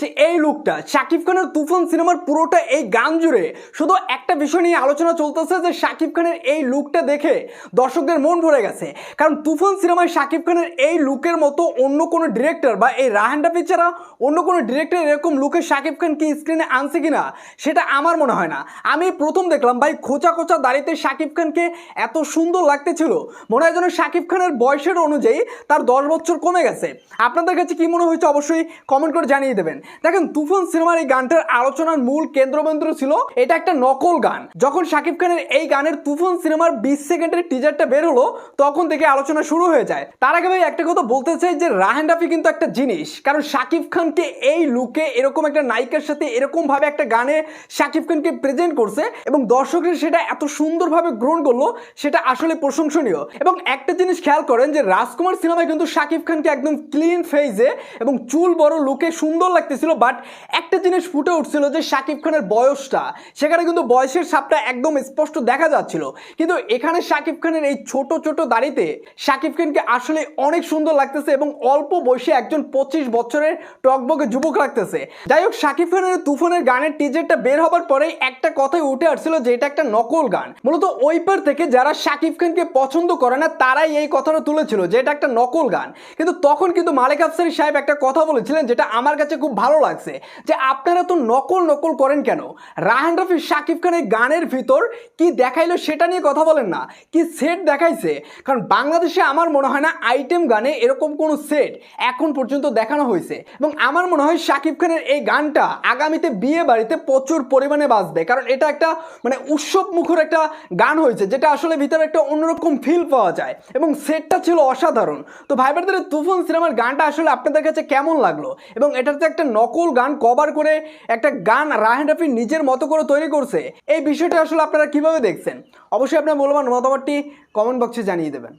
যে এই লুকটা শাকিব খানের তুফান সিনেমার পুরোটা এই গান জুড়ে শুধু একটা বিষয় নিয়ে আলোচনা চলতেছে যে শাকিব খানের এই লুকটা দেখে দর্শকদের মন ভরে গেছে। কারণ তুফান সিনেমায় শাকিব খানের এই লুকের মতো অন্য কোনো ডিরেক্টর বা এই রাহান রাফি ছাড়া অন্য কোনো ডিরেক্টর এরকম লুকে শাকিব খান কি স্ক্রিনে আনছে কিনা, সেটা আমার মনে হয় না। আমি প্রথম দেখলাম, ভাই, খোঁচা খোঁচা দাড়িতে শাকিব খানকে এত সুন্দর লাগতেছিল। মনে হয় যেন শাকিব খানের বয়সের অনুযায়ী তার দশ বছর কমে গেছে। আপনাদের কাছে কি মনে হয়েছে অবশ্যই কমেন্ট করে জানিয়ে দেবেন। দেখেন, তুফান সিনেমার এই গানটার আলোচনার মূল কেন্দ্রবিন্দু ছিল, এটা একটা নকল গান। যখন শাকিব খানের এই গানের তুফান সিনেমার বিশ সেকেন্ডের টিজারটা বের হলো, তখন থেকে আলোচনা শুরু হয়ে যায়। তার আগে ভাই একটা কথা বলতে চাই যে, রাহেন রাফি কিন্তু একটা জিনিস, কারণ শাকিব খানকে এই লুকে এরকম একটা নায়িকার সাথে এরকম ভাবে একটা গানে শাকিব খানকে প্রেজেন্ট করছে, এবং দর্শকরা সেটা এত সুন্দরভাবে গ্রহণ করল, সেটা আসলে প্রশংসনীয়। এবং একটা জিনিস খেয়াল করেন যে, রাজকুমার সিনেমায় কিন্তু শাকিব খানকে একদম ক্লিন ফেজে এবং চুল বড় লুকে সুন্দর লাগতেছিল বাট একটা জিনিস ফুটে উঠছিল যে শাকিব খানের বয়সটা, সেখানে কিন্তু বয়সের ছাপটা একদম স্পষ্ট দেখা যাচ্ছিল। কিন্তু এখানে শাকিব খানের এই ছোট ছোট দাড়িতে শাকিব খানকে আসলে অনেক সুন্দর লাগতেছে এবং অল্প বয়সে একজন পঁচিশ বছরের টকবকে যুবক লাগতেছে। যাই হোক, শাকিব খানের তুফানের গানের টিজারটা বের হবার পরেই একটা কথাই উঠে আসছিল যে এটা একটা নকল গান। মূলত ওই পার থেকে যারা শাকিব খানকে পছন্দ করে না, তারাই এই কথাটা তুলেছিল যে এটা একটা নকল গান। কিন্তু তখন কিন্তু মালিক আফসারি সাহেব একটা কথা বলেছিলেন যেটা আমার কাছে খুব ভালো লাগছে যে আপনারা তো নকল নকল করেন কেন? রাহান রফি, শাকিব খানের গানের ভিতর কি দেখাইলো সেটা নিয়ে কথা বলেন না, কি সেট দেখাইছে? কারণ বাংলাদেশে আমার মনে হয় না আইটেম গানে এরকম কোনো সেট এখন পর্যন্ত দেখানো হয়েছে। এবং আমার মনে হয় শাকিব খানের এই গানটা আগামীতে বিয়ে বাড়িতে প্রচুর পরিমাণে বাজবে। কারণ এটা একটা মানে উৎসব মুখর একটা গান হয়েছে, যেটা আসলে ভিতরে একটা অন্যরকম ফিল পাওয়া যায়। এবং সেটটা ছিল অসাধারণ। তো ভাই ব্রাদার তুফান সিনেমার গানটা আসলে আপনাদের কাছে কেমন লাগল? এবং এটার যে একটা নকল গান কভার করে একটা গান রাহেন রাফি নিজের মতো করে তৈরি করছে। এই বিষয়টা আসলে আপনারা কীভাবে দেখছেন? অবশ্যই আপনার মূল্যবান মতামতটি কমেন্ট বক্সে জানিয়ে দেবেন।